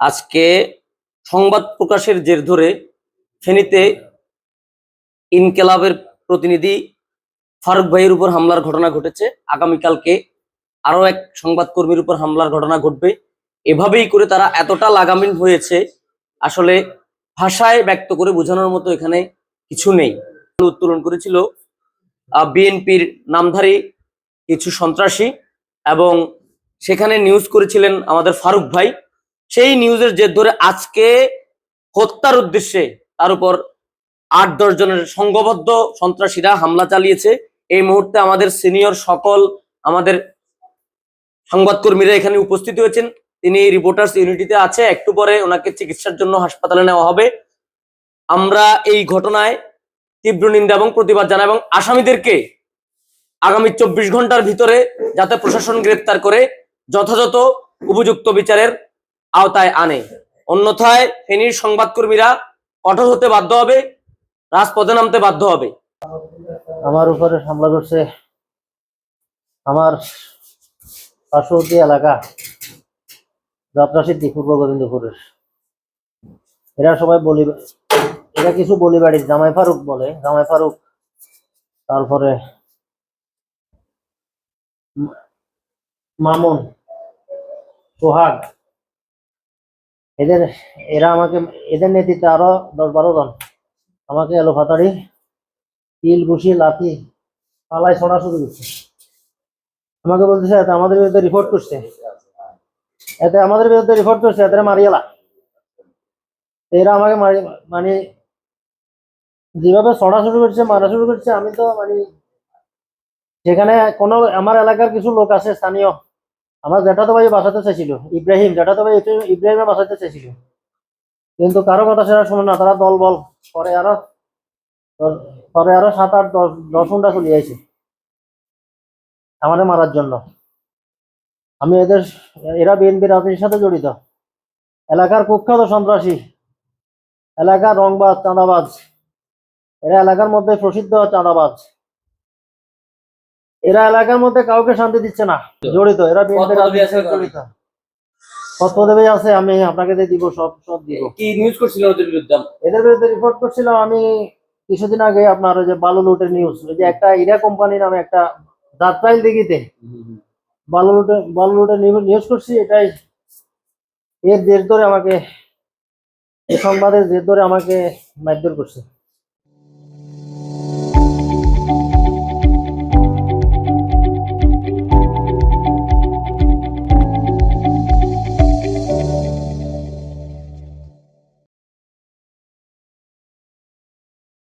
আজকে সংবাদ প্রকাশের জের ধরে ফেনীতে ইনকেলাবের প্রতিনিধি ফারুক ভাইয়ের উপর হামলার ঘটনা ঘটেছে। আগামীকালকে আরও এক সংবাদকর্মীর উপর হামলার ঘটনা ঘটবে। এভাবেই করে তারা এতটা লাগামিন হয়েছে, আসলে ভাষায় ব্যক্ত করে বোঝানোর মতো এখানে কিছু নেই। উত্তোলন করেছিল বিএনপির নামধারী কিছু সন্ত্রাসী এবং সেখানে নিউজ করেছিলেন আমাদের ফারুক ভাই। সেই নিউজের জের ধরে আজকে হত্যার উদ্দেশ্যে তার উপর আট দশ জনের সংঘবদ্ধ সন্ত্রাসীরা হামলা চালিয়েছে। এই মুহূর্তে আমাদের সিনিয়র সকল আমাদের সংবাদকর্মীরা এখানে উপস্থিত হয়েছেন। তিনি রিপোর্টার্স ইউনিটিতে আছে। একটু পরে ওনাকে চিকিৎসার জন্য হাসপাতালে নেওয়া হবে। আমরা এই ঘটনায় তীব্র নিন্দা এবং প্রতিবাদ জানাই এবং আসামিদেরকে আগামী চব্বিশ ঘণ্টার ভিতরে যাতে প্রশাসন গ্রেপ্তার করে যথাযথ উপযুক্ত বিচারের আওতায় আনে। অন্যথায় ফেনীর সংবাদকর্মীরা কঠোর হতে বাধ্য হবে, রাজপথে নামতে বাধ্য হবে। আমার উপরে হামলা করছে আমার পার্শ্ববর্তী এলাকা যাত্রাসিদ্ধি পূর্ব গোবিন্দপুরের। এরা সবাই বলি, এরা কিছু বলি বাড়ির জামাই ফারুক বলে, জামাই ফারুক, তারপরে মামুন সোহাগ। এদের, এরা আমাকে, এদের নেতৃত্বে আরও দশ বারো জন। আমাকে এলো ফাতারি তিল ঘুষি লাথি পালাই ছড়া শুরু করছে। আমাকে বলতেছে, এতে আমাদের বিরুদ্ধে রিপোর্ট করছে। এতে আমাদের বিরুদ্ধে রিপোর্ট করছে এতে মারিয়ালা। এরা আমাকে মানে যেভাবে ছড়া শুরু করছে, মারা শুরু করছে, আমি তো মানে সেখানে কোনো, আমার এলাকার কিছু লোক আছে, স্থানীয়। আমার জ্যাঠাতো ভাই বাঁচাতে চাইছিল, ইব্রাহিম জ্যাঠাতো ভাই ইব্রাহিম- বাসাতে চাইছিল। কিন্তু কারও কথা সেটা শুনে না, তারা দল বল, পরে আরও পরে আরও সাত আট দশ দশ ঘণ্টা চলে আইছে। আমাদের মারার জন্য। আমি এদের, এরা বিএনপি রাজনীতির সাথে জড়িত। এলাকার কুখ্যাত সন্ত্রাসী। এলাকার রংবাজ, চাঁদাবাজ। এরা এলাকার মধ্যে প্রসিদ্ধ চাঁদাবাজ। এরা এলাকার মধ্যে কাউকে শান্তি দিচ্ছে না জড়িত। এরা জড়িত। আছে আমি আপনাকে দিব সব সব দিব। কি নিউজ করছিলেন ওদের বিরুদ্ধে? এদের বিরুদ্ধে রিপোর্ট করছিলাম আমি কিছুদিন আগে আপনার ওই যে বালু লুটের নিউজ ওই যে একটা ইরা কোম্পানি নামে একটা যাত্রাইল দিঘিতে বালু লুটে বালু লুটের নিউজ করছি এটাই এর জের ধরে আমাকে এই সংবাদের জের ধরে আমাকে মারধর করছে।